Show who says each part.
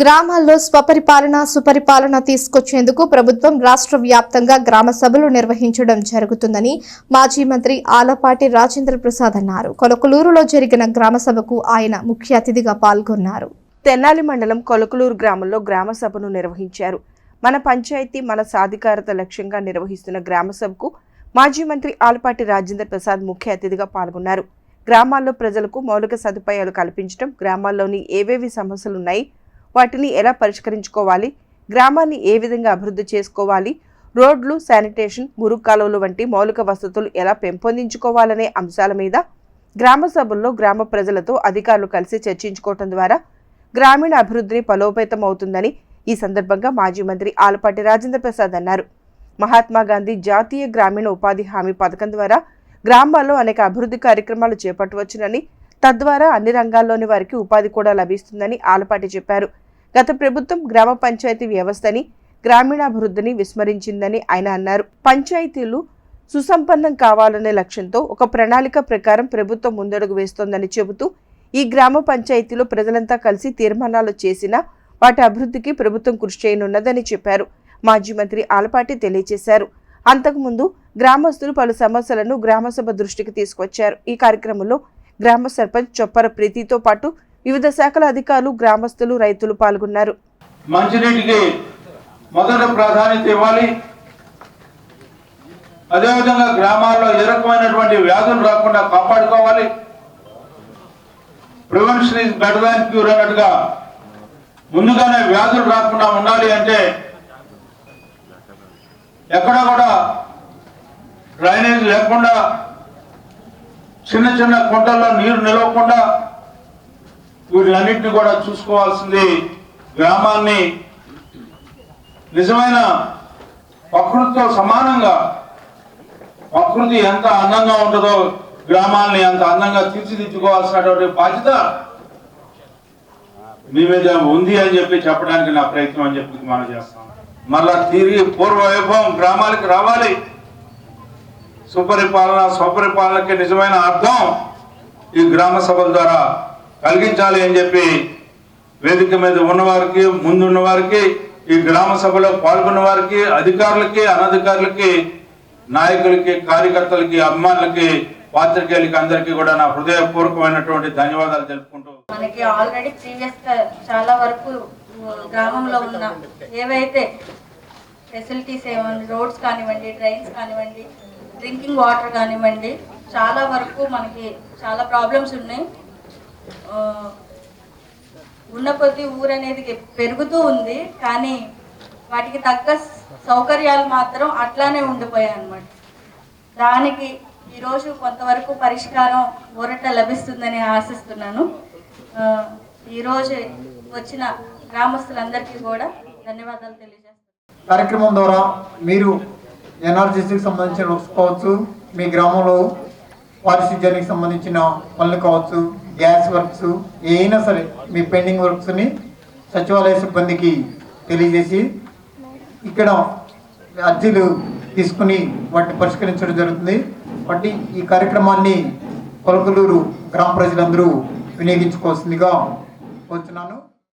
Speaker 1: గ్రామాల్లో స్వపరిపాలన సుపరిపాలన తీసుకొచ్చేందుకు ప్రభుత్వం రాష్ట్ర వ్యాప్తంగా గ్రామ సభలు నిర్వహించడం జరుగుతుందని మాజీ మంత్రి ఆలపాటి రాజేంద్ర ప్రసాద్ అన్నారు. కొలకలూరులో జరిగిన గ్రామ సభకు ఆయన ముఖ్య అతిథిగా పాల్గొన్నారు.
Speaker 2: తెనాలి మండలం కొలకలూరు గ్రామంలో గ్రామ సభను నిర్వహించారు. మన పంచాయతీ మన సాధికారత లక్ష్యంగా నిర్వహిస్తున్న గ్రామ సభకు మాజీ మంత్రి ఆలపాటి రాజేంద్ర ప్రసాద్ ముఖ్య అతిథిగా పాల్గొన్నారు. గ్రామాల్లో ప్రజలకు మౌలిక సదుపాయాలు కల్పించడం గ్రామాల్లోని ఏవేవి సమస్యలున్నాయి వాటిని ఎలా పరిష్కరించుకోవాలి? గ్రామాన్ని ఏ విధంగా అభివృద్ధి చేసుకోవాలి? రోడ్లు శానిటేషన్ మురుగు కాలువలు వంటి మౌలిక వసతులు ఎలా పెంపొందించుకోవాలనే అంశాల మీద గ్రామ సభల్లో గ్రామ ప్రజలతో అధికారులు కలిసి చర్చించుకోవటం ద్వారా గ్రామీణ అభివృద్ధిని బలోపేతం అవుతుందని ఈ సందర్భంగా మాజీ మంత్రి ఆలపాటి రాజేంద్ర ప్రసాద్ అన్నారు. మహాత్మా గాంధీ జాతీయ గ్రామీణ ఉపాధి హామీ పథకం ద్వారా గ్రామాల్లో అనేక అభివృద్ధి కార్యక్రమాలు చేపట్టవచ్చునని తద్వారా అన్ని రంగాల్లోని వారికి ఉపాధి కూడా లభిస్తుందని ఆలపాటి చెప్పారు. గత ప్రభుత్వం గ్రామ పంచాయతీ వ్యవస్థని గ్రామీణాభివృద్ధిని విస్మరించిందని ఆయన అన్నారు. పంచాయతీలు సుసంపన్నం కావాలనే లక్ష్యంతో ఒక ప్రణాళిక ప్రకారం ప్రభుత్వం ముందడుగు వేస్తోందని చెబుతూ ఈ గ్రామ పంచాయతీలో ప్రజలంతా కలిసి తీర్మానాలు చేసినా వాటి అభివృద్ధికి ప్రభుత్వం కృషి చేయనున్నదని చెప్పారు. మాజీ మంత్రి ఆలపాటి తెలియజేశారు. అంతకుముందు గ్రామస్తులు పలు సమస్యలను గ్రామసభ దృష్టికి తీసుకొచ్చారు. ఈ కార్యక్రమంలో గ్రామ సర్పంచ్ చొప్పర ప్రీతితో పాటు వివిధ శాఖల అధికారులు గ్రామస్తులు రైతులు పాల్గొన్నారు.
Speaker 3: మంచినీటికి మొదట ప్రాధాన్యత ఇవ్వాలి. అదేవిధంగా గ్రామాల్లో ఏ రకమైనటువంటి వ్యాధులు రాకుండా కాపాడుకోవాలి. Prevention is better than cure అన్నట్టుగా ముందుగానే వ్యాధులు రాకుండా ఉండాలి అంటే ఎక్కడా కూడా డ్రైనేజ్ లేకుండా చిన్న చిన్న కుంటల్లో నీరు నిలవకుండా వీటిలన్నింటినీ కూడా చూసుకోవాల్సింది గ్రామాన్ని నిజమైన ప్రకృతితో సమానంగా ప్రకృతి ఎంత అందంగా ఉంటుందో గ్రామాల్ని అంత అందంగా తీర్చిదిద్దుకోవాల్సినటువంటి బాధ్యత మీ మీద ఉంది అని చెప్పి చెప్పడానికి నా ప్రయత్నం అని చెప్పి మనం చేస్తాం. మళ్ళా తిరిగి పూర్వ వైభవం గ్రామాలకు రావాలి. సుపరిపాలన స్వపరిపాలనకి నిజమైన అర్థం ఈ గ్రామ సభల ద్వారా కలిగించాలి అని చెప్పి వేదిక మీద ఉన్నవారికి ముందున్న వారికి ఈ గ్రామ సభలో పాల్గొన్న వారికి అధికారులకి అనధికారులకి నాయకులకి కార్యకర్తలకి అభిమానులకి పాత్రికేయులకి అందరికీ కూడా నా హృదయపూర్వకమైనటువంటి ధన్యవాదాలు తెలుపుకుంటూ
Speaker 4: మనకి ఆల్రెడీ ప్రీవియస్ uh, చాలా వరకు uh, గ్రామంలో ఉన్న ఏవైతే ఫెసిలిటీస్ ఏమన్నా రోడ్స్ కానివ్వండి ట్రైన్స్ కానివ్వండి డ్రింకింగ్ వాటర్ కానివ్వండి చాలా వరకు మనకి చాలా ప్రాబ్లమ్స్ ఉన్నాయి. ఉన్న కొద్ది ఊరు అనేది పెరుగుతూ ఉంది కానీ వాటికి తగ్గ సౌకర్యాలు మాత్రం అట్లానే ఉండిపోయాయి అన్నమాట. దానికి ఈరోజు కొంతవరకు పరిష్కారం ఊరట లభిస్తుందని ఆశిస్తున్నాను. ఈరోజు వచ్చిన గ్రామస్తులందరికీ కూడా ధన్యవాదాలు తెలియజేస్తాను
Speaker 5: కార్యక్రమం ద్వారా మీరు ఎన్ఆర్జీసీకి సంబంధించిన వర్క్స్ కావచ్చు మీ గ్రామంలో పారిశుధ్యానికి సంబంధించిన పనులు కావచ్చు గ్యాస్ వర్క్స్ ఏమైనా సరే మీ పెండింగ్ వర్క్స్ని సచివాలయ సిబ్బందికి తెలియజేసి ఇక్కడ అర్జీలు తీసుకుని వాటిని పరిష్కరించడం జరుగుతుంది. కాబట్టి ఈ కార్యక్రమాన్ని కొలకలూరు గ్రామ ప్రజలందరూ వినియోగించుకోవాల్సిందిగా కోరుతున్నాను